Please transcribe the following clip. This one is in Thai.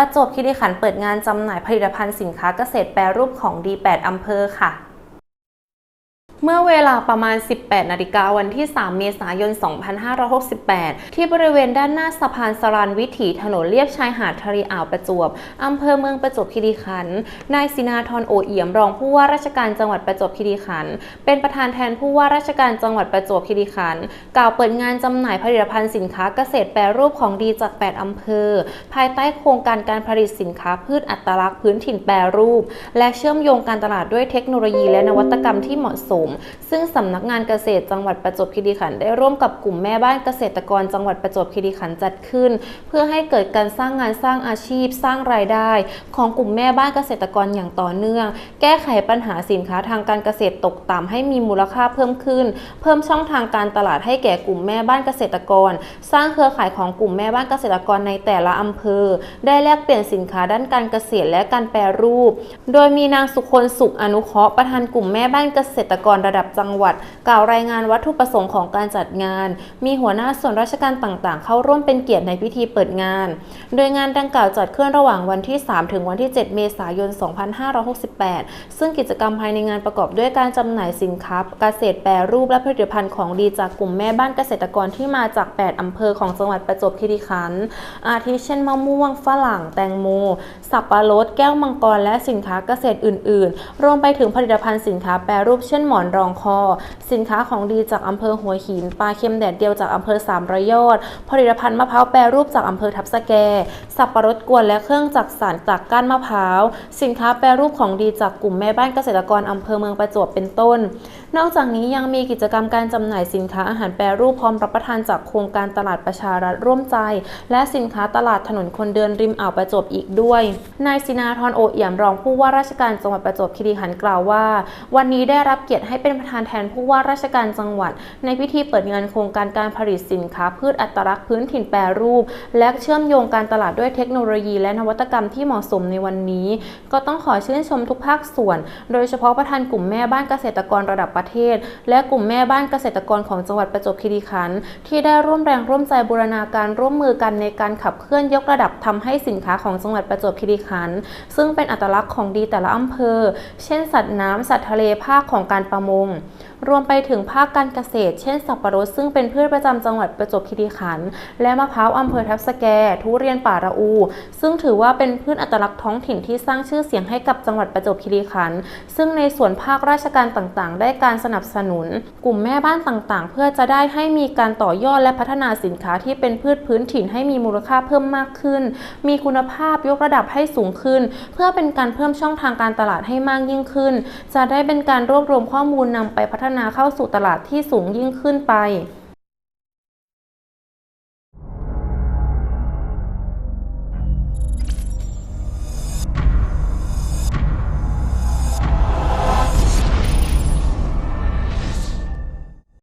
ประจวบคีรีขันธ์เปิดงานจำหน่ายผลิตภัณฑ์สินค้าเกษตรแปรรูปของดี 8อำเภอค่ะ เมื่อเวลาประมาณ 18 นาฬิกาวันที่ 3 เมษายน 2568 ที่บริเวณด้านหน้าสะพานสรานวิถีถนนเลียบชายหาดทะเลอ่าวประจวบ อำเภอเมืองประจวบคีรีขันธ์ นายสินาธรโอเอี่ยมรองผู้ว่าราชการจังหวัดประจวบคีรีขันธ์ เป็นประธานแทนผู้ว่าราชการจังหวัดประจวบคีรีขันธ์ กล่าวเปิดงานจำหน่ายผลิตภัณฑ์สินค้าเกษตรแปรรูปของดีจาก 8 อำเภอ ภายใต้โครงการการผลิตสินค้าพืชอัตลักษณ์พื้นถิ่นแปรรูป และเชื่อมโยงการตลาดด้วยเทคโนโลยีและนวัตกรรมที่เหมาะสมซึ่งสำนักงานเกษตรจังหวัดประจวบคีรีขันธ์ได้ร่วมกับกลุ่มแม่บ้านเกษตรกรจังหวัดประจวบคีรีขันธ์จัดขึ้น เพื่อให้เกิดการสร้างงานสร้างอาชีพ สร้างรายได้ ของกลุ่มแม่บ้านเกษตรกรอย่างต่อเนื่อง แก้ไขปัญหาสินค้าทางการเกษตรตกต่ำให้มีมูลค่าเพิ่มขึ้น เพิ่มช่องทางการตลาดให้แก่กลุ่มแม่บ้านเกษตรกร สร้างเครือข่ายของกลุ่มแม่บ้านเกษตรกรในแต่ละอำเภอ ได้แลกเปลี่ยนสินค้าด้านการเกษตรและการแปรรูป โดยมีนางสุคนสุขอนุเคราะห์ประธานกลุ่มแม่บ้านเกษตรกรระดับจังหวัด กล่าวรายงานวัตถุประสงค์ของการจัดงาน มีหัวหน้าส่วนราชการต่างๆ เข้าร่วมเป็นเกียรติในพิธีเปิดงาน โดยงานดังกล่าวจัดขึ้นระหว่างวันที่ 3 ถึงวันที่ 7 เมษายน 2568 ซึ่งกิจกรรมภายในงานประกอบด้วยการจำหน่ายสินค้าเกษตรแปรรูปและผลิตภัณฑ์ของดีจากกลุ่มแม่บ้านเกษตรกรที่มาจาก 8 อำเภอของจังหวัดประจวบคีรีขันธ์อาทิเช่นมะม่วง ฝรั่ง แตงโม สับปะรด แก้วมังกร และสินค้าเกษตรอื่น ๆ รวมไปถึงผลิตภัณฑ์สินค้าแปรรูปเช่นหมอนรองคอ สินค้าของดีจากอำเภอหัวหิน ปลาเค็มแดดเดียวจากอำเภอสามระยอด ผลิตภัณฑ์มะพร้าวแปรรูปจากอำเภอทับสแก สับปะรดกวนและเครื่องจักสานจากก้านมะพร้าว สินค้าแปรรูปของดีจากกลุ่มแม่บ้านเกษตรกรอำเภอเมืองประจวบเป็นต้น นอกจากนี้ยังมีกิจกรรมการจำหน่ายสินค้าอาหารแปรรูปพร้อมรับประทานจากโครงการตลาดประชารัฐร่วมใจ และสินค้าตลาดถนนคนเดินริมอ่าวประจวบอีกด้วย นายสินาธรโอเอี่ยมรองผู้ว่าราชการจังหวัดประจวบคีรีขันธ์กล่าวว่า วันนี้ได้รับเกียรติให้เป็นประธานแทนผู้ว่าราชการจังหวัด ในพิธีเปิดงานโครงการการผลิตสินค้า พืชอัตลักษณ์พื้นถิ่นแปรรูป และเชื่อมโยงการตลาดด้วยเทคโนโลยี และนวัตกรรมที่เหมาะสมในวันนี้ ก็ต้องขอชื่นชมทุกภาคส่วน โดยเฉพาะประธานกลุ่มแม่บ้านเกษตรกรระดับประเทศ และกลุ่มแม่บ้านเกษตรกรของจังหวัดประจวบคีรีขันธ์ที่ได้ร่วมแรงร่วมใจบูรณาการร่วมมือกันในการขับเคลื่อนยกระดับทำให้สินค้าของจังหวัดประจวบคีรีขันธ์ซึ่งเป็นอัตลักษณ์ของดีแต่ละอำเภอ เช่น สัตว์น้ำสัตว์ทะเลภาคของการประมง รวมไปถึงภาคการเกษตร เช่นสับปะรดซึ่งเป็นพืชประจำจังหวัดประจวบคีรีขันธ์และมะพร้าวอำเภอทับสแก ทุเรียนป่าระอู ซึ่งถือว่าเป็นพืชอัตลักษณ์ท้องถิ่นที่สร้างชื่อเสียงให้กับจังหวัดประจวบคีรีขันธ์ซึ่งในส่วนภาคราชการต่างๆ ได้การสนับสนุน กลุ่มแม่บ้านต่างๆ เพื่อจะได้ให้มีการต่อยอดและพัฒนาสินค้าที่เป็นพืชพื้นถิ่นให้มีมูลค่าเพิ่มมากขึ้น มีคุณภาพยกระดับให้สูงขึ้น เพื่อเป็นการเพิ่มช่องทางการตลาดให้มากยิ่งขึ้น จะได้เป็นการรวบรวมข้อมูลนำไปพัฒนาเข้าสู่ตลาดที่สูงยิ่งขึ้นไป